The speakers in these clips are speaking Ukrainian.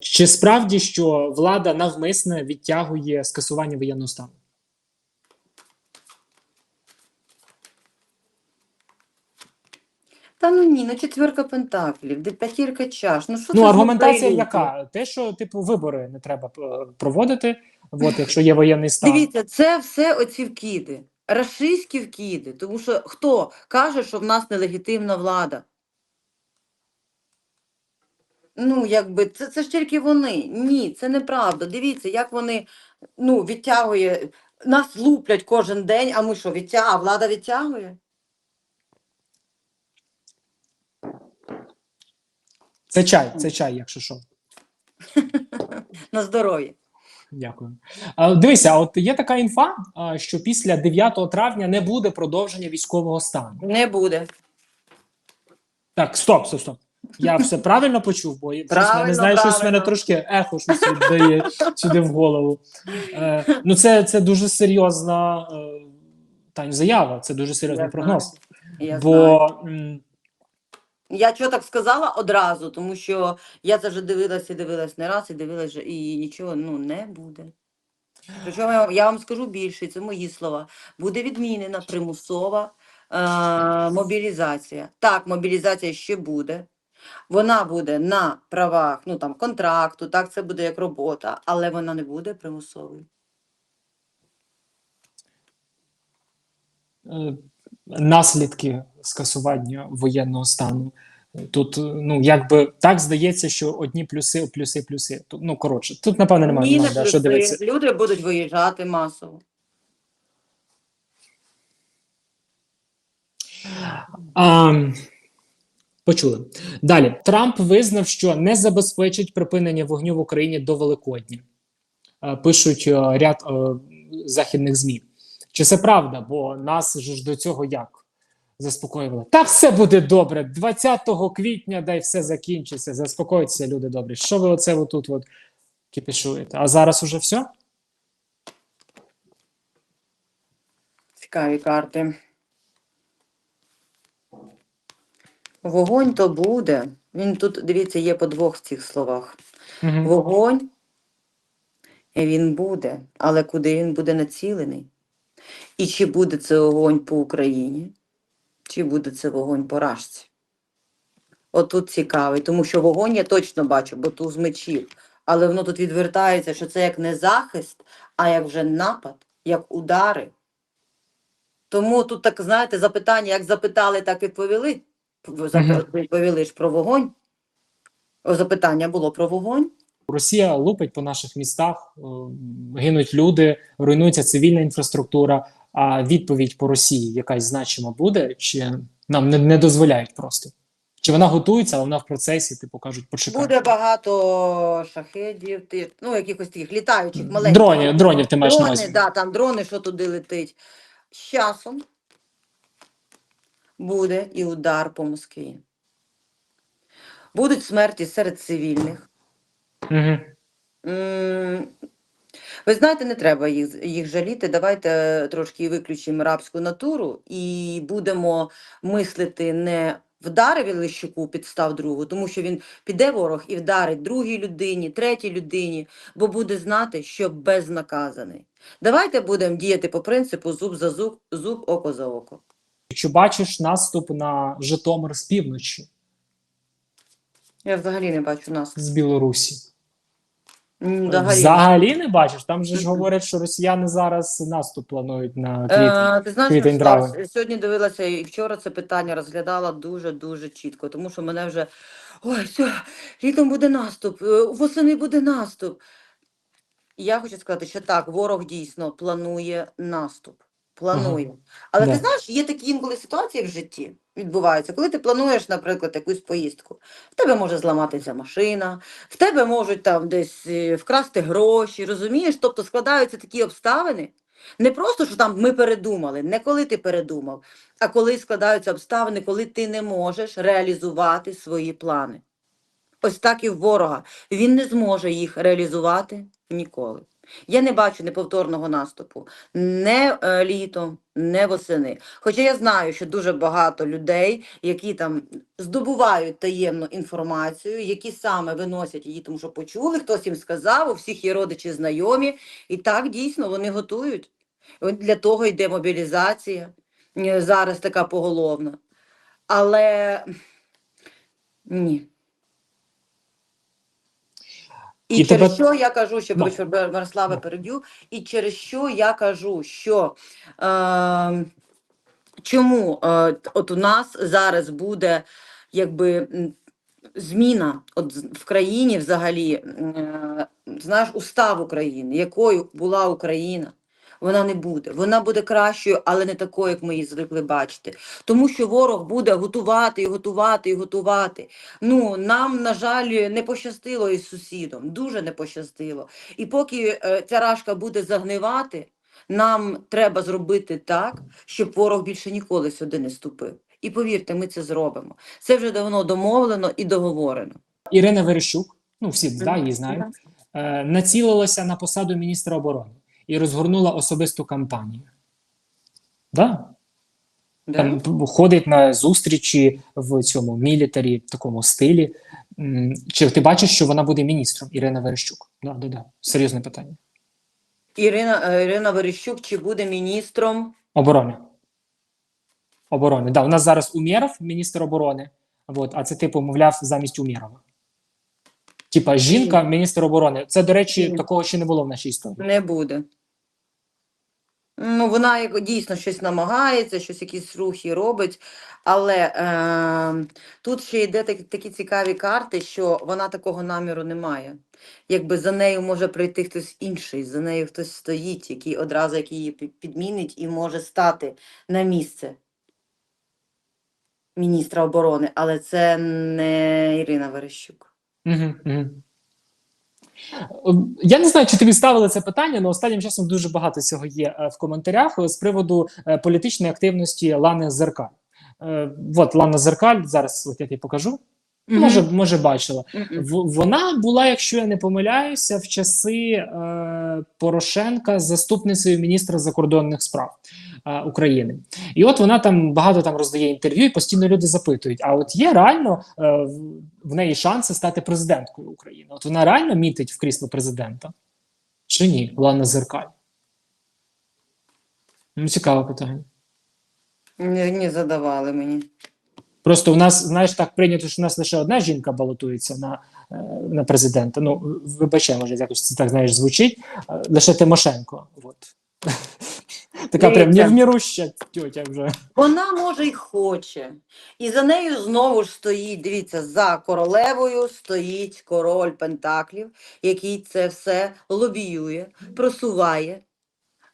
Чи справді що влада навмисне відтягує скасування воєнного стану? Та ну ні, ну четверка пентаклів, де п'ятірка чаш. Ну що Ну це за аргументація яка? Те, що типу вибори не треба е, проводити, от якщо є воєнний стан. Дивіться, це все оці вкиди, рашистські вкиди. Тому що хто каже, що в нас нелегітимна влада? Ну, якби це, це ж тільки вони. Ні, це неправда. Дивіться, як вони ну, відтягує. Нас луплять кожен день, а ми що, відтя... а влада відтягує? Це чай, це чай, якщо що. На здоров'я. Дякую. А, дивися, а от є така інфа, а, що після 9 травня не буде продовження військового стану. Не буде. Так, стоп, стоп, стоп. Я все правильно почув, бо я не Правильно, знаю, щось в мене трошки ехо щось віддає сюди в голову. Е, ну, це, це дуже серйозна е, Тань, заява, це дуже серйозний Я прогноз. знаю, Я бо м, Я чого так сказала одразу, тому що я це вже дивилася і дивилась не раз, і дивилась і нічого ну, не буде. Причому я, я вам скажу більше, це мої слова. Буде відмінена примусова е, мобілізація. Так, мобілізація ще буде. Вона буде на правах ну, там, контракту, так, це буде як робота, але вона не буде примусовою. е, наслідки скасування воєнного стану. Тут, ну, якби так здається, що одні плюси, плюси, плюси. Тут, ну, коротше, тут, напевно, немає, Ні, немає не що дивитися. Люди будуть виїжджати масово. А, почули. Далі. Трамп визнав, що не забезпечить припинення вогню в Україні до Великодня. Е, Пишуть е, ряд е, західних ЗМІ. Чи це правда? Бо нас ж до цього як заспокоювали? Та все буде добре. 20 квітня дай все закінчиться. Заспокоїться, люди добрі. Що ви оце отут от кипішуєте? А зараз уже все? Цікаві карти. Вогонь то буде. Він тут, дивіться, є по двох в цих словах. Угу. Вогонь, він буде, але куди він буде націлений? І чи буде це вогонь по Україні, чи буде це вогонь по Рашці? От тут цікавий, тому що вогонь я точно бачу, бо туз мечів. Але воно тут відвертається, що це як не захист, а як вже напад, як удари. Тому тут так, знаєте, запитання, як запитали, так відповіли. Відповіли ж про вогонь. Запитання було про вогонь. Росія лупить по наших містах, е, гинуть люди, руйнується цивільна інфраструктура. А відповідь по Росії якась значима буде, чи нам не, не дозволяють просто? Чи вона готується, але вона в процесі, типу кажуть, почекай. Буде багато шахедів, ти- ну, якихось таких літаючих маленьких. Дронів, дронів ти маєш на Дрони, увазі. да, там дрони, що туди летить. З часом буде і удар по Москві. Будуть смерті серед цивільних. Угу. Ви знаєте, не треба їх, їх жаліти. Давайте трошки виключимо рабську натуру і будемо мислити не вдарив Лищуку підстав другу, тому що він піде ворог і вдарить другій людині, третій людині, бо буде знати, що безнаказаний. Давайте будемо діяти по принципу зуб за зуб, зуб око за око. Чи бачиш наступ на Житомир з півночі, Я взагалі не бачу нас. з Білорусі? Взагалі. Взагалі не бачиш? Там же ж говорять, що росіяни зараз наступ планують на квітень. Е, ти знаєш, квітень, сьогодні дивилася і вчора це питання розглядала дуже-дуже чітко, тому що мене вже ой, все, літом буде наступ, е, восени буде наступ. Я хочу сказати, що так, ворог дійсно планує наступ. Планує. Але Да. ти знаєш, є такі інколи ситуації в житті відбуваються, коли ти плануєш, наприклад, якусь поїздку. В тебе може зламатися машина, в тебе можуть там десь е, вкрасти гроші, розумієш? Тобто складаються такі обставини. Не просто, що там ми передумали, не коли ти передумав, а коли складаються обставини, коли ти не можеш реалізувати свої плани. Ось так і в ворога. Він не зможе їх реалізувати ніколи. Я не бачу неповторного наступу не е, літом, не восени. Хоча я знаю, що дуже багато людей, які там здобувають таємну інформацію, які саме виносять її, тому що почули, хтось їм сказав, у всіх є родичі знайомі, і так дійсно вони готують. Для того йде мобілізація е, зараз така поголовна. Але ні. І, І через тебе- що я кажу, що Ну. Мирослава переб'ю, і через що я кажу, що е, чому е, от у нас зараз буде якби зміна от в країні взагалі, е, знаєш, устав України, якою була Україна. Вона не буде. Вона буде кращою, але не такою, як ми її звикли бачити. Тому що ворог буде готувати і готувати і готувати. Ну нам, на жаль, не пощастило із сусідом, дуже не пощастило. І поки е, ця рашка буде загнивати, нам треба зробити так, щоб ворог більше ніколи сюди не ступив. І повірте, ми це зробимо. Це вже давно домовлено і договорено. Ірина Верещук, ну всі да, її знають, е, націлилася на посаду міністра оборони і розгорнула особисту кампанію. Да? Да? Там ходить на зустрічі в цьому мілітарі, в такому стилі. Чи ти бачиш, що вона буде міністром Ірина Верещук? Да, да, да. Серйозне питання. Ірина, е, Ірина Верещук чи буде міністром? Оборони. Оборони. Да, у нас зараз Умєров, міністр оборони. От, а це типу, мовляв, замість Умєрова. Типа жінка, міністр оборони. Це, до речі, такого ще не було в нашій історії. Не буде. Ну, вона дійсно щось намагається, щось якісь рухи робить, але е, тут ще йде такі, такі цікаві карти, що вона такого наміру не має. Якби за нею може прийти хтось інший, за нею хтось стоїть, який одразу як її підмінить і може стати на місце міністра оборони, але це не Ірина Верещук. Угу, угу. Я не знаю, чи тобі ставили це питання, але останнім часом дуже багато цього є е, в коментарях е, з приводу е, політичної активності Лани Зеркаль. От Лана Зеркаль, зараз от я тобі покажу. Може, може, бачила. В- Вона була, якщо я не помиляюся, в часи е, Порошенка заступницею міністра закордонних справ е, України. І от вона там багато там роздає інтерв'ю, і постійно люди запитують: а от є реально е, в- в неї шанси стати президенткою України? От вона реально мітить в крісло президента? Чи ні, Лана Зеркаль? Ну, цікаве питання. Не, не задавали мені. Просто у нас, знаєш, так прийнято, що у нас лише одна жінка балотується на, е, на президента. Ну, вибачай, може, якось це так знаєш, звучить. е, Лише Тимошенко. От. Така прям невміруща тьотя вже. Вона може й хоче. І за нею знову ж стоїть, дивіться, за королевою стоїть король Пентаклів, який це все лобіює, просуває.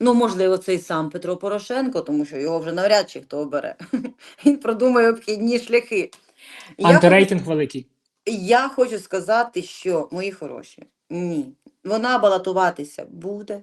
Ну, можливо, це і сам Петро Порошенко, тому що його вже навряд чи хто обере. Він продумає обхідні шляхи. Антирейтинг великий. я хочу сказати, що мої хороші, ні, вона балотуватися буде,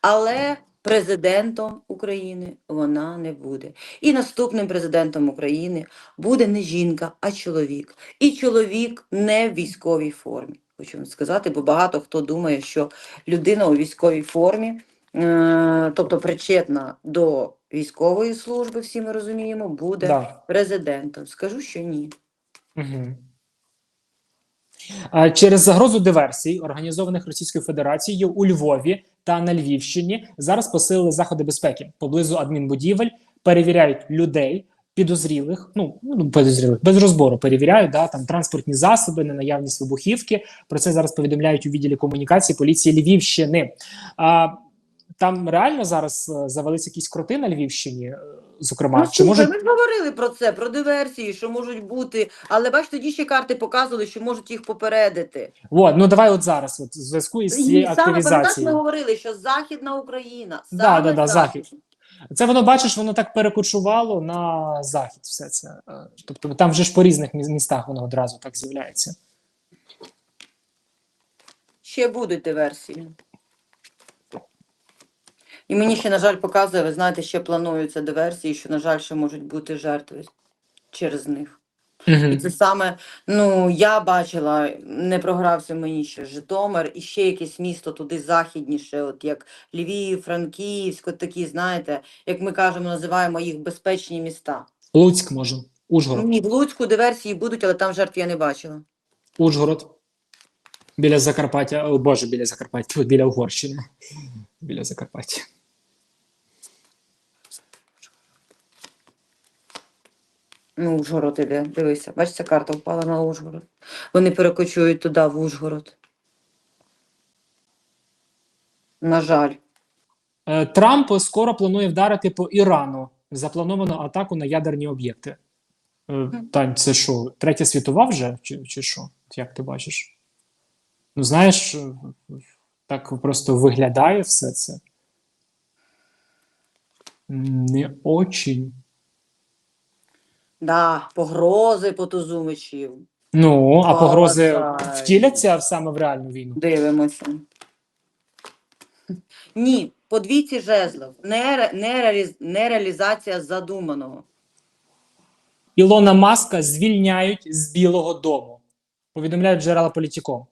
але президентом України вона не буде. І наступним президентом України буде не жінка, а чоловік. І чоловік не в військовій формі. Хочу вам сказати, бо багато хто думає, що людина у військовій формі, тобто причетна до військової служби, всі ми розуміємо, буде Да. президентом. Скажу, що ні. Угу. Через загрозу диверсій, організованих Російською Федерацією у Львові та на Львівщині, зараз посилили заходи безпеки поблизу адмінбудівель, перевіряють людей. Підозрілих, ну ну підозрілих без розбору перевіряють да там транспортні засоби, на наявність вибухівки. Про це зараз повідомляють у відділі комунікації поліції Львівщини. А там реально зараз е, завелися якісь кроти на Львівщині, е, зокрема, Ну, чи може Ми ж говорили про це, про диверсії, що можуть бути, але бачите, тоді ще карти показували, що можуть їх попередити. От, ну давай от зараз, от в зв'язку із цією саме пам'ятаєш, ми говорили, що Західна Україна, саме да, да, Захід. захід. Це воно бачиш, воно так перекочувало на захід. Все це. Е, Тобто там вже ж по різних містах воно одразу так з'являється. Ще будуть диверсії. І мені ще, на жаль, показує, ви знаєте, ще плануються диверсії, що, на жаль, ще можуть бути жертви через них. Мгм. І це саме, ну я бачила, не програвся мені ще Житомир і ще якесь місто туди західніше, от як Львів, Франківськ, от такі, знаєте, як ми кажемо, називаємо їх безпечні міста. Луцьк може, Ужгород. Ні, в Луцьку диверсії будуть, але там жертв я не бачила. Ужгород. Біля Закарпаття. О, Боже, біля Закарпаття. Біля Угорщини. Біля Закарпаття. Ну, Ужгород іде, дивися, бачите, карта впала на Ужгород. Вони перекочують туди, в Ужгород. На жаль. Е, Трамп скоро планує вдарити по Ірану. Заплановано атаку на ядерні об'єкти. Е, Тань, це що, третя світова вже? Чи, чи що? Як ти бачиш? Ну, знаєш, е, так просто виглядає все це. Не очень. Да, погрози по тузу мечів. Ну, а погрози Молодець. втіляться саме в реальну війну. Дивимося. Ні, по двійці жезлов. Не, не, не реалізація задуманого. Ілона Маска звільняють з Білого Дому. Повідомляють джерела Політіко.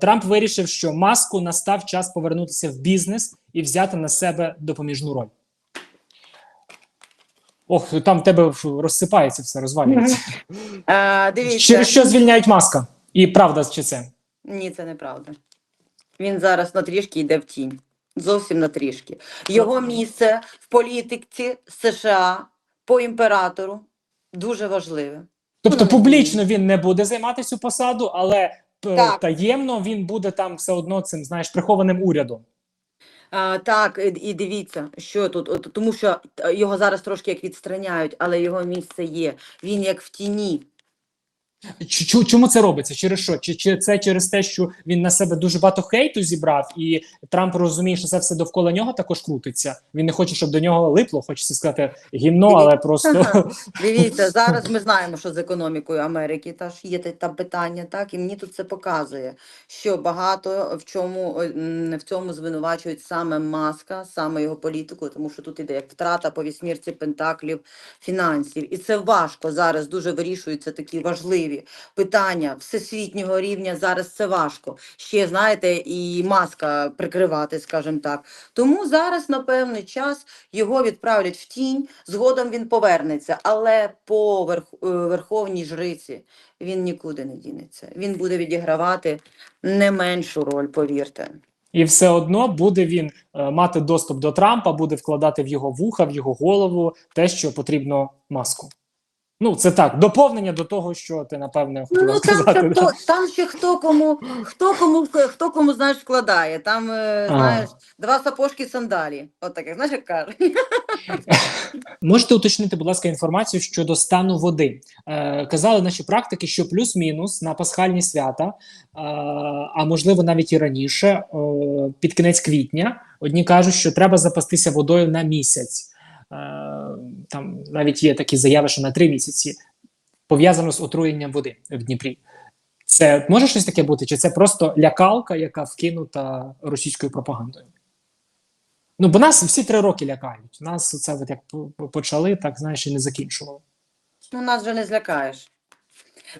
Трамп вирішив, що маску настав час повернутися в бізнес і взяти на себе допоміжну роль. Ох, там в тебе розсипається все, розвалюється. А, дивіться. Через що звільняють маска? І правда чи це? Ні, це неправда. Він зараз на трішки йде в тінь. Зовсім на трішки. Його місце в політиці США по імператору дуже важливе. Тобто Ну, публічно він не буде займати цю посаду, але е, Так. таємно він буде там все одно цим, знаєш, прихованим урядом. А, так, і, дивіться, що тут, от, тому що е, його зараз трошки як відстраняють, але його місце є. Він як в тіні. Чому це робиться? Через що? Чи, чи це через те, що він на себе дуже багато хейту зібрав, і Трамп розуміє, що це все довкола нього також крутиться. Він не хоче, щоб до нього липло, хочеться сказати гімно, але просто Дивіться, зараз ми знаємо, що з економікою Америки та ж є там питання, так і мені тут це показує, що багато в чому в цьому звинувачують саме маска, саме його політику, тому що тут іде як втрата по вісьмірці пентаклів фінансів, і це важко зараз. Дуже вирішуються такі важливі питання всесвітнього рівня. Зараз це важко. Ще знаєте, і маска прикривати, скажімо так. Тому зараз на певний час його відправлять в тінь. Згодом він повернеться, але по верх, е, верховній жриці він нікуди не дінеться. Він буде відігравати не меншу роль, повірте. і все одно буде він е, мати доступ до Трампа, буде вкладати в його вуха, в його голову те, що потрібно маску. Ну, це так, доповнення до того, що ти напевне хотіла Ну там сказати. ще да. хто, там ще хто кому, хто кому, хто кому знаєш вкладає. Там е, А. знаєш два сапожки сандалі. От таке, знаєш, як кажуть. Можете уточнити, будь ласка, інформацію щодо стану води. Е, казали наші практики, що плюс-мінус на пасхальні свята, е, а можливо навіть і раніше, е, під кінець квітня, одні кажуть, що треба запастися водою на місяць. Е, там навіть є такі заяви, що на три місяці пов'язано з отруєнням води в Дніпрі. Це може щось таке бути? Чи це просто лякалка, яка вкинута російською пропагандою? Ну, бо нас всі три роки лякають. Нас це от як почали, так знаєш, і не закінчували. Ну, нас вже не злякаєш.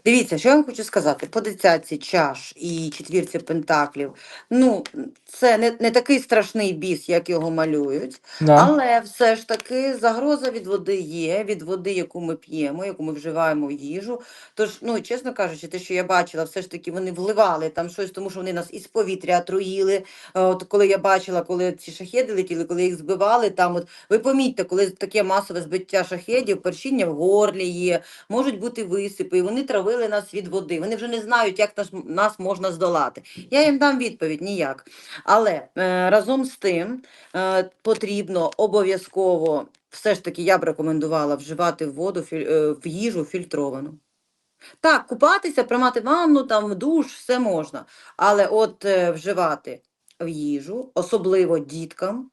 Дивіться, що я вам хочу сказати. По десятці чаш і четвірці пентаклів. Ну, це не, не такий страшний біс, як його малюють. Да. Але все ж таки загроза від води є, від води, яку ми п'ємо, яку ми вживаємо в їжу. Тож, ну чесно кажучи, те, що я бачила, все ж таки вони вливали там щось, тому що вони нас із повітря отруїли. Е, От коли я бачила, коли ці шахеди летіли, коли їх збивали, там от ви помітьте, коли таке масове збиття шахедів, першіння в горлі є, можуть бути висипи, і вони травили нас від води. Вони вже не знають, як нас, нас можна здолати. Я їм дам відповідь ніяк. Але е, разом з тим е, потрібно обов'язково, все ж таки я б рекомендувала вживати воду філь- е, в їжу фільтровану. Так, купатися, приймати ванну, там душ, все можна. Але от е, вживати в їжу, особливо діткам,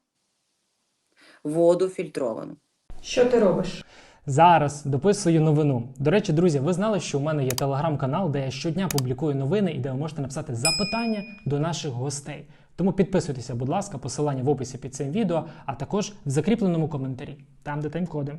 воду фільтровану. Що ти робиш? Зараз дописую новину. До речі, друзі, ви знали, що у мене є телеграм-канал, де я щодня публікую новини і де ви можете написати запитання до наших гостей. Тому підписуйтеся, будь ласка, посилання в описі під цим відео, а також в закріпленому коментарі, там де тайм-коди.